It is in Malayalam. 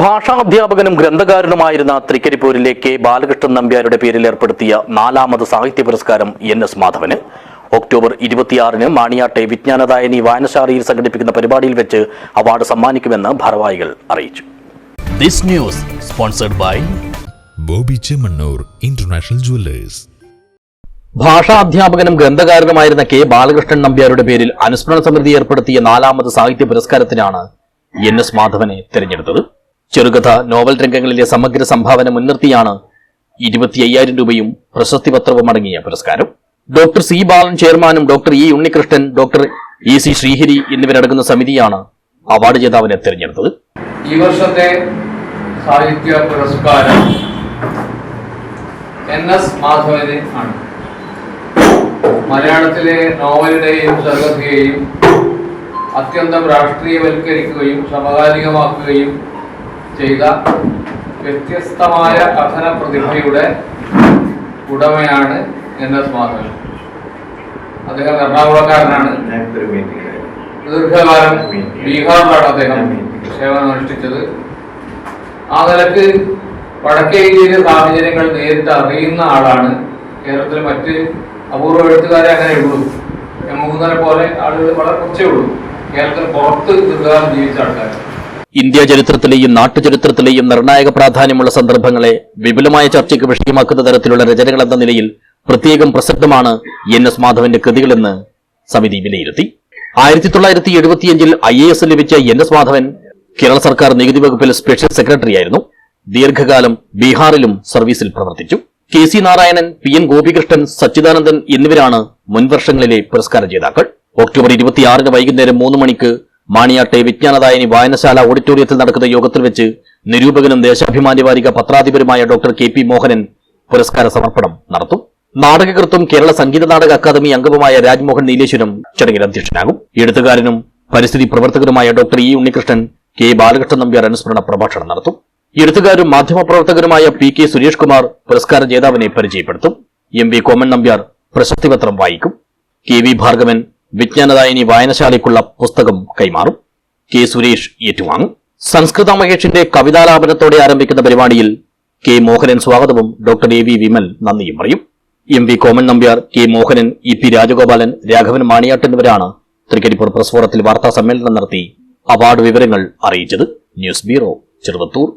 ഭാഷാധ്യാപകനും ഗ്രന്ഥകാരനുമായിരുന്ന തൃക്കരിപ്പൂരിലെ കെ ബാലകൃഷ്ണൻ നമ്പ്യാരുടെ പേരിൽ ഏർപ്പെടുത്തിയ നാലാമത് സാഹിത്യ പുരസ്കാരം എൻ എസ് മാധവന്. ഒക്ടോബർ ഇരുപത്തിയാറിന് മാണിയാട്ടെ വിജ്ഞാനദായനി വായനശാലയിൽ സംഘടിപ്പിക്കുന്ന പരിപാടിയിൽ വെച്ച് അവാർഡ് സമ്മാനിക്കുമെന്ന് ഭാരവാഹികൾ അറിയിച്ചു. This news sponsored by Boby Chemmanur international jewellers. ഭാഷാധ്യാപകനും ഗ്രന്ഥകാരനുമായിരുന്ന കെ ബാലകൃഷ്ണൻ നമ്പ്യാരുടെ പേരിൽ അനുസ്മരണ സമിതി ഏർപ്പെടുത്തിയ നാലാമത് സാഹിത്യ പുരസ്കാരത്തിനാണ് എൻ എസ് മാധവനെ തിരഞ്ഞെടുത്തത്. ചെറുകഥ നോവൽ രംഗങ്ങളിലെ സമഗ്ര സംഭാവന മുൻനിർത്തിയാണ് ഇരുപത്തി അയ്യായിരം രൂപയും പ്രശസ്തി പത്രവും അടങ്ങിയ പുരസ്കാരം. ഡോക്ടർ സി ബാലൻ ചെയർമാനും doctor E Unnikrishnan doctor E C Sreehari എന്നിവരടങ്ങുന്ന സമിതിയാണ് അവാർഡ് ജേതാവിനെ തിരഞ്ഞെടുത്തത്. ഈ വർഷത്തെ സാഹിത്യ പുരസ്കാരം ആണ്. മലയാളത്തിലെ നോവലിനെയും ചെറുകഥയെയും അത്യന്തം രാഷ്ട്രീയവൽക്കരിക്കുകയും സമകാലികമാക്കുകയും ചെയ്ത വ്യത്യസ്തമായ കഥന പ്രതിഭയുടെ ഉടമയാണ് എൻ എസ് മാധവൻ. അദ്ദേഹം എറണാകുളക്കാരനാണ്. ദീർഘകാലം ബീഹാറിലാണ് അദ്ദേഹം സേവനം അനുഷ്ഠിച്ചത്. ആ നിലയ്ക്ക് വടക്കേ ഇന്ത്യയിലെ സാഹചര്യങ്ങൾ നേരിട്ട് അറിയുന്ന ആളാണ്. കേരളത്തിലെ മറ്റ് അപൂർവ എഴുത്തുകാരെ അങ്ങനെ ഉള്ളൂ. എം മുകുന്ദനെ പോലെ ആളുകൾ വളരെ കുറച്ചേ ഉള്ളൂ. കേരളത്തിന് പുറത്ത് ദീർഘകാലം ജീവിച്ച ആൾക്കാർ ഇന്ത്യ ചരിത്രത്തിലെയും നാട്ടുചരിത്രത്തിലെയും നിർണായക പ്രാധാന്യമുള്ള സന്ദർഭങ്ങളെ വിപുലമായ ചർച്ചയ്ക്ക് വിഷയമാക്കുന്ന തരത്തിലുള്ള രചനകൾ എന്ന നിലയിൽ പ്രത്യേകം പ്രസക്തമാണ് എൻ എസ് മാധവന്റെ കൃതികളെന്ന് സമിതി വിലയിരുത്തി. ആയിരത്തി തൊള്ളായിരത്തി എഴുപത്തിയഞ്ചിൽ ഐ എ എസ് ലഭിച്ച എൻ എസ് മാധവൻ കേരള സർക്കാർ നികുതി വകുപ്പിൽ സ്പെഷ്യൽ സെക്രട്ടറിയായിരുന്നു ദീർഘകാലം ബീഹാറിലും സർവീസിൽ പ്രവർത്തിച്ചു. K C Narayanan P N Gopikrishnan Sachidanandan എന്നിവരാണ് മുൻവർഷങ്ങളിലെ പുരസ്കാര ജേതാക്കൾ. ഒക്ടോബർ ഇരുപത്തിയാറിന് വൈകുന്നേരം മൂന്ന് മണിക്ക് മാണിയാട്ടെ വിജ്ഞാനദായനി വായനശാല ഓഡിറ്റോറിയത്തിൽ നടക്കുന്ന യോഗത്തിൽ വെച്ച് നിരൂപകനും ദേശാഭിമാനിവാരിക പത്രാധിപരുമായ ഡോക്ടർ കെ പി മോഹനൻ പുരസ്കാര സമർപ്പണം നടത്തും. നാടകകൃത്തും കേരള സംഗീത നാടക അക്കാദമി അംഗവുമായ രാജ്മോഹൻ നീലേശ്വരം ചടങ്ങിൽ അധ്യക്ഷനാകും. എഴുത്തുകാരനും പരിസ്ഥിതി പ്രവർത്തകരുമായ doctor E Unnikrishnan K Balakrishnan Nambiar അനുസ്മരണ പ്രഭാഷണം നടത്തും. എഴുത്തുകാരും മാധ്യമപ്രവർത്തകരുമായ പി കെ സുരേഷ് കുമാർ പുരസ്കാര ജേതാവിനെ പരിചയപ്പെടുത്തും. എം വി കോമൻ നമ്പ്യാർ പ്രശസ്തിപത്രം വായിക്കും. കെ വി ഭാർഗവൻ വിജ്ഞാനദായനി വായനശാലയ്ക്കുള്ള പുസ്തകം കൈമാറും. കെ സുരേഷ് ഏറ്റുവാങ്ങും. സംസ്കൃത മഹേഷിന്റെ കവിതാലാപനത്തോടെ ആരംഭിക്കുന്ന പരിപാടിയിൽ കെ മോഹനൻ സ്വാഗതവും ഡോക്ടർ എ വി വിമൽ നന്ദിയും പറയും. M V Koman Nambiar K Mohanan E P Rajagopalan Raghavan Maniyat എന്നിവരാണ് തൃക്കരിപ്പൂർ പ്രസ് ഫോറത്തിൽ വാർത്താ സമ്മേളനം നടത്തി അവാർഡ് വിവരങ്ങൾ അറിയിച്ചത്. News bureau Cheruvathur.